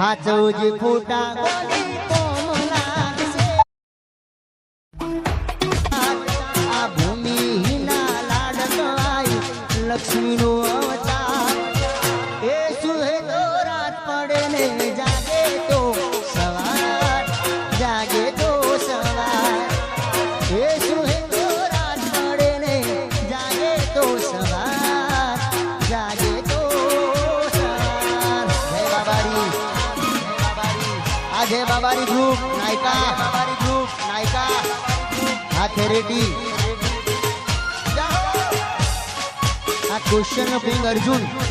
他走进裤裆。ખેરેટી આ question king Arjun.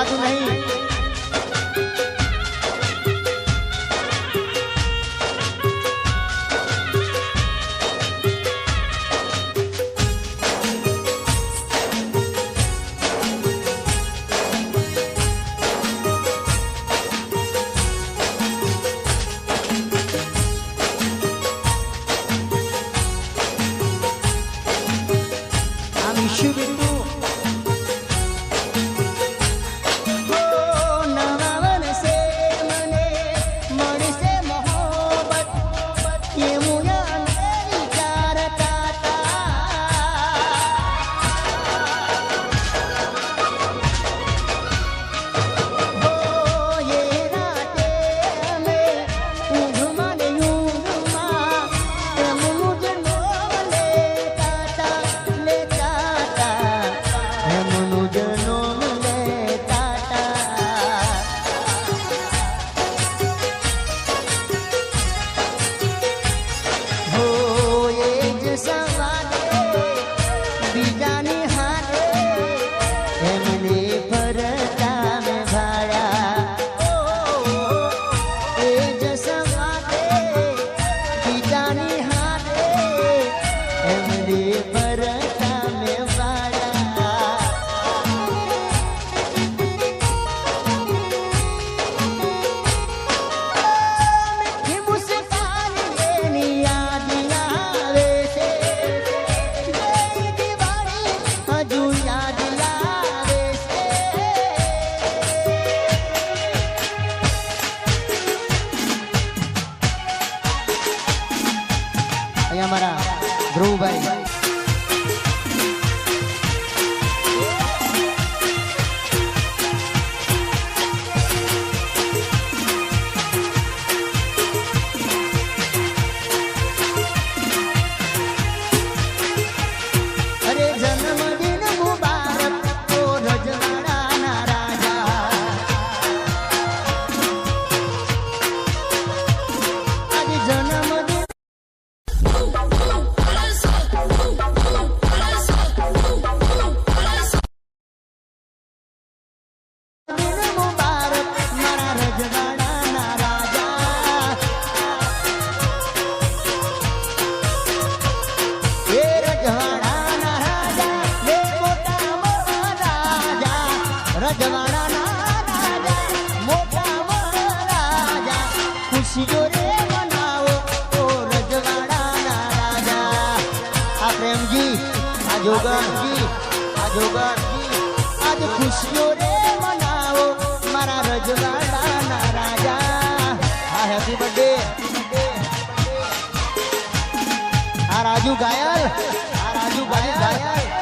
યાદ નહીં. જોગણજી આ જોગણજી આજ ખુશીઓ રે મનાવો મારા રજવાડાના રાજા હા હેપી બર્થડે આ રાજુ ગાયલ ગાયલ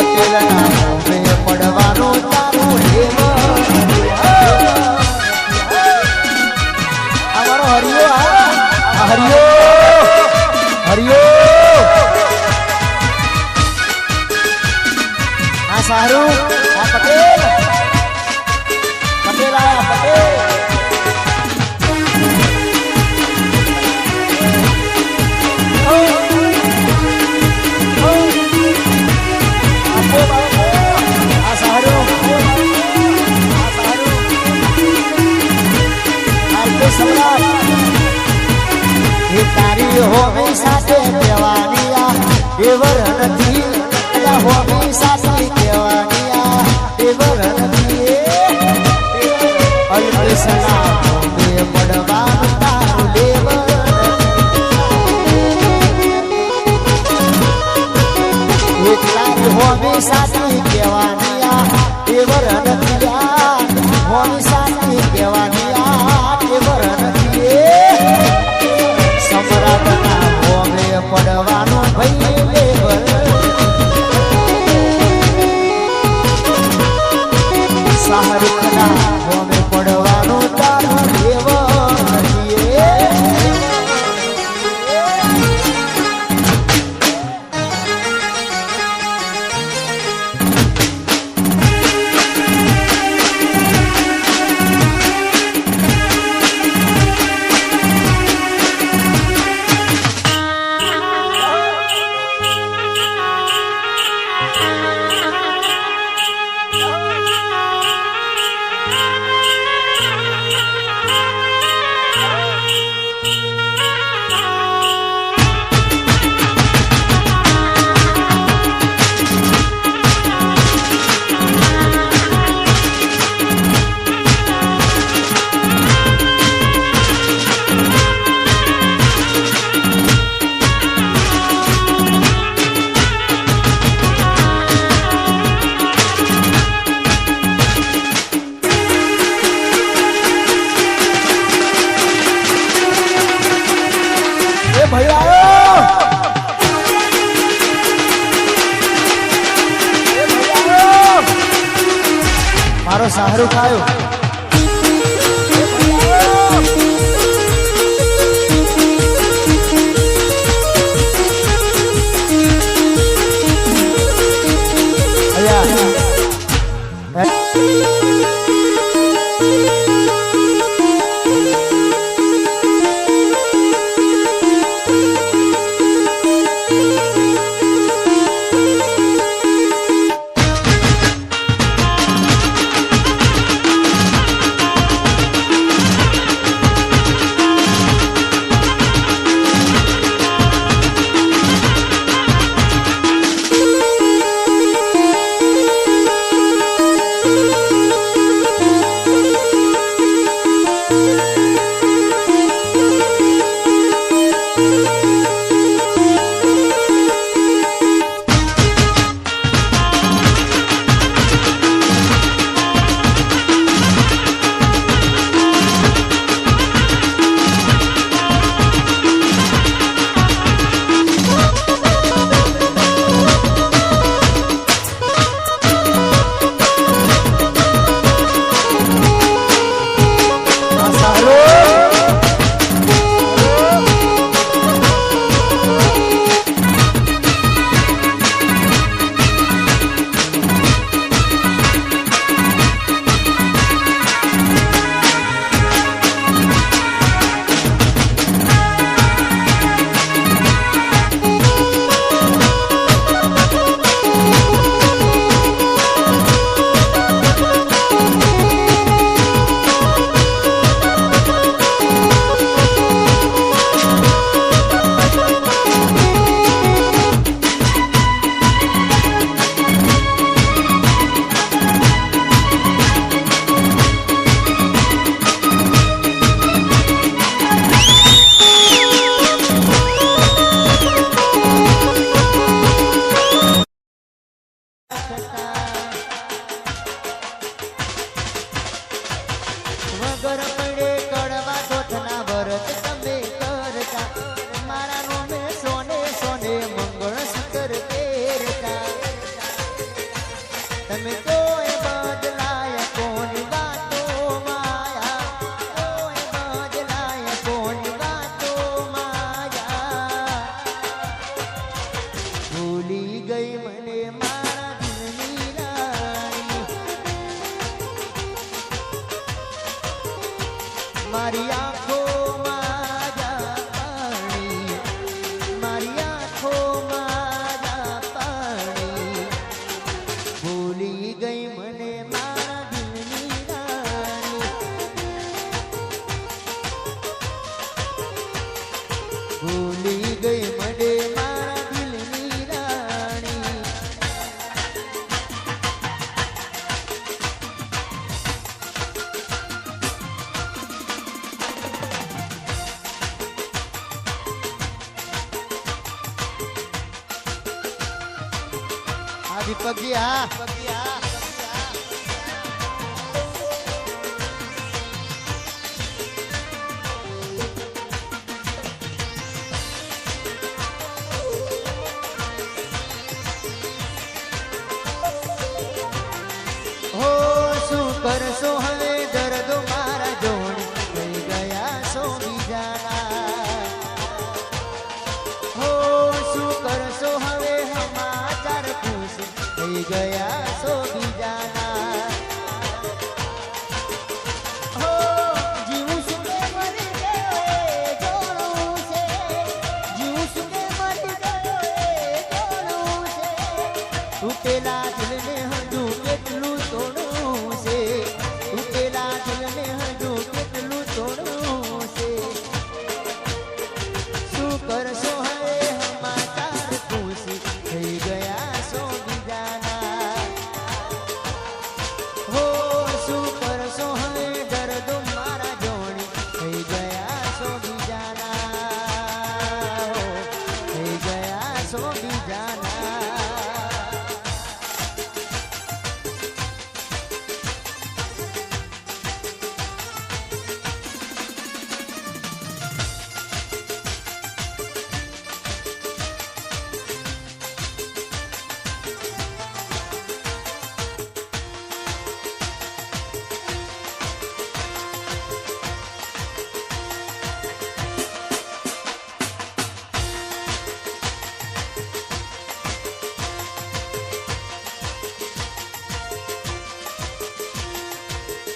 પટેલના પડવાનો તારો હેવ અમારો હરિયો હરિયો હરિયો સારું આ પટેલ. તારી હોય સાથે દેવાની આ દેવર નથી હોવી દારૂ ખાયો. મારી આંખ બબિયા પર સોહા ગયા સો બીજાના. હો જીવું તું પેલા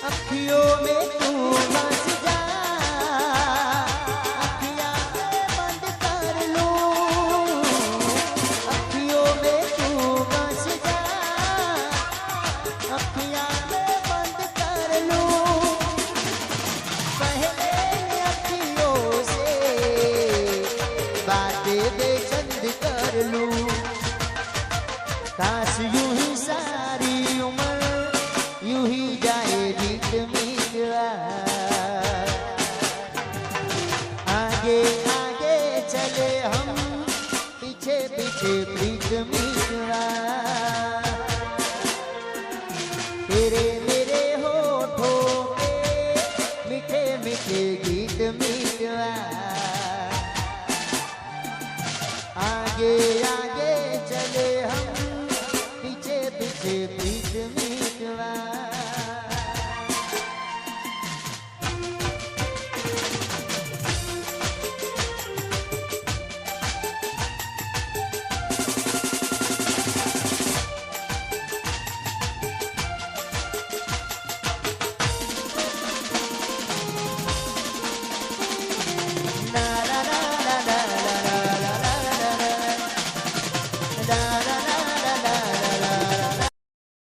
अखियों में